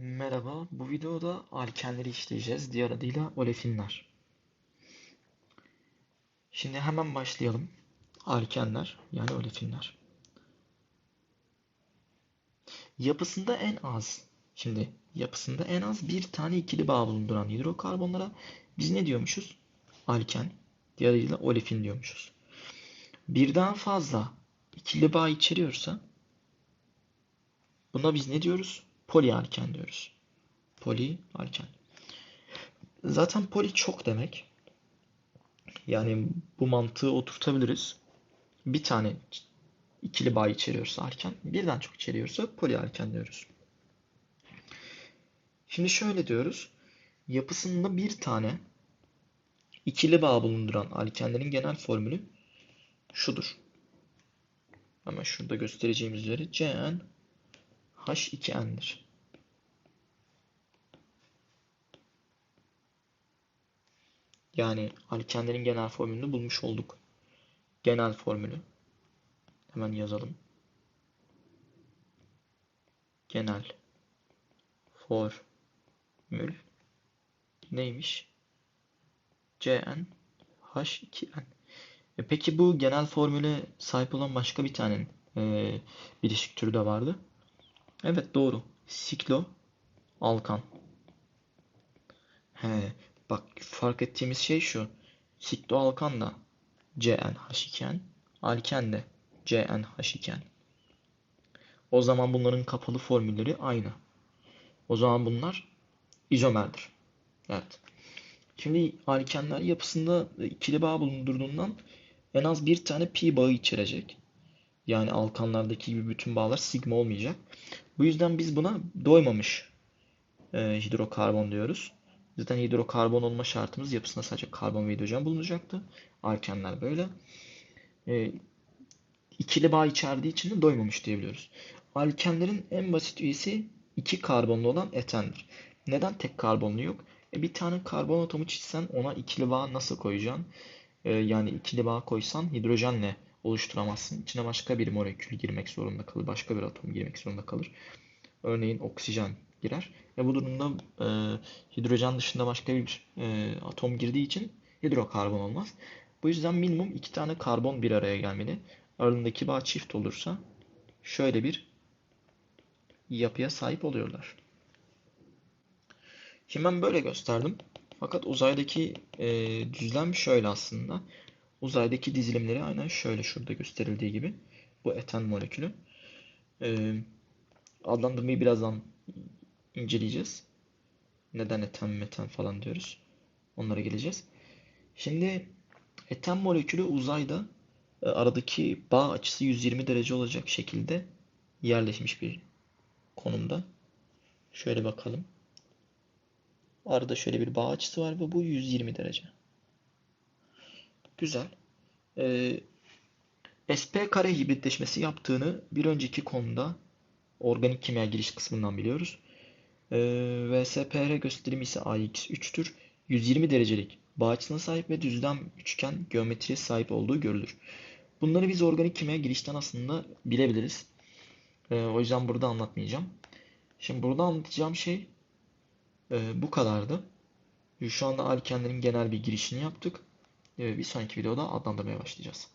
Merhaba, bu videoda alkenleri işleyeceğiz. Diğer adıyla olefinler. Şimdi hemen başlayalım. Alkenler yani olefinler. Yapısında en az, şimdi yapısında en az bir tane ikili bağ bulunduran hidrokarbonlara biz ne diyormuşuz? Alken, diğer adıyla olefin diyormuşuz. Birden fazla ikili bağ içeriyorsa buna biz ne diyoruz? Polialken diyoruz. Polialken. Zaten poli çok demek. Yani bu mantığı oturtabiliriz. Bir tane ikili bağ içeriyorsa alken, birden çok içeriyorsa polialken diyoruz. Şimdi şöyle diyoruz. Yapısında bir tane ikili bağ bulunduran alkenlerin genel formülü şudur. Hemen şurada göstereceğim üzere CN H2N'dir. Yani alkenlerin genel formülünü bulmuş olduk. Genel formülü. Hemen yazalım. Genel formül neymiş? Cn H2N. E peki bu genel formüle sahip olan başka bir tane e, bileşik türü de vardı. Evet doğru. Siklo alkan. He, bak fark ettiğimiz şey şu. Siklo alkan da CnH iken, alken de CnH iken. O zaman bunların kapalı formülleri aynı. O zaman bunlar izomerdir. Evet. Şimdi alkenler yapısında ikili bağ bulundurduğundan en az bir tane pi bağı içerecek. Yani alkanlardaki gibi bütün bağlar sigma olmayacak. Bu yüzden biz buna doymamış e, hidrokarbon diyoruz. Zaten hidrokarbon olma şartımız yapısında sadece karbon ve hidrojen bulunacaktı. Alkenler böyle. E, ikili bağ içerdiği için de doymamış diyebiliyoruz. Alkenlerin en basit üyesi iki karbonlu olan etendir. Neden tek karbonlu yok? E, bir tane karbon atomu çizsen ona ikili bağ nasıl koyacaksın? E, yani ikili bağ koysan hidrojenle oluşturamazsın. İçine başka bir molekül girmek zorunda kalır. Başka bir atom girmek zorunda kalır. Örneğin oksijen girer. Ve bu durumda e, hidrojen dışında başka bir e, atom girdiği için hidrokarbon olmaz. Bu yüzden minimum iki tane karbon bir araya gelmeli. Aralarındaki bağ çift olursa şöyle bir yapıya sahip oluyorlar. Şimdi ben böyle gösterdim. Fakat uzaydaki e, düzlem şöyle aslında. Uzaydaki dizilimleri aynen şöyle şurada gösterildiği gibi. Bu eten molekülü. Ee, adlandırmayı birazdan inceleyeceğiz. Neden eten meten falan diyoruz. Onlara geleceğiz. Şimdi eten molekülü uzayda e, aradaki bağ açısı 120 derece olacak şekilde yerleşmiş bir konumda. Şöyle bakalım. Arada şöyle bir bağ açısı var ve bu 120 derece. Güzel. Ee, SP kare hibritleşmesi yaptığını bir önceki konuda organik kimya giriş kısmından biliyoruz. Ee, VSPR gösterimi ise AX3'tür. 120 derecelik bağ açısına sahip ve düzlem üçgen geometriye sahip olduğu görülür. Bunları biz organik kimya girişten aslında bilebiliriz. Ee, o yüzden burada anlatmayacağım. Şimdi burada anlatacağım şey e, bu kadardı. Şu anda alkenlerin genel bir girişini yaptık. Bir sonraki videoda adlandırmaya başlayacağız.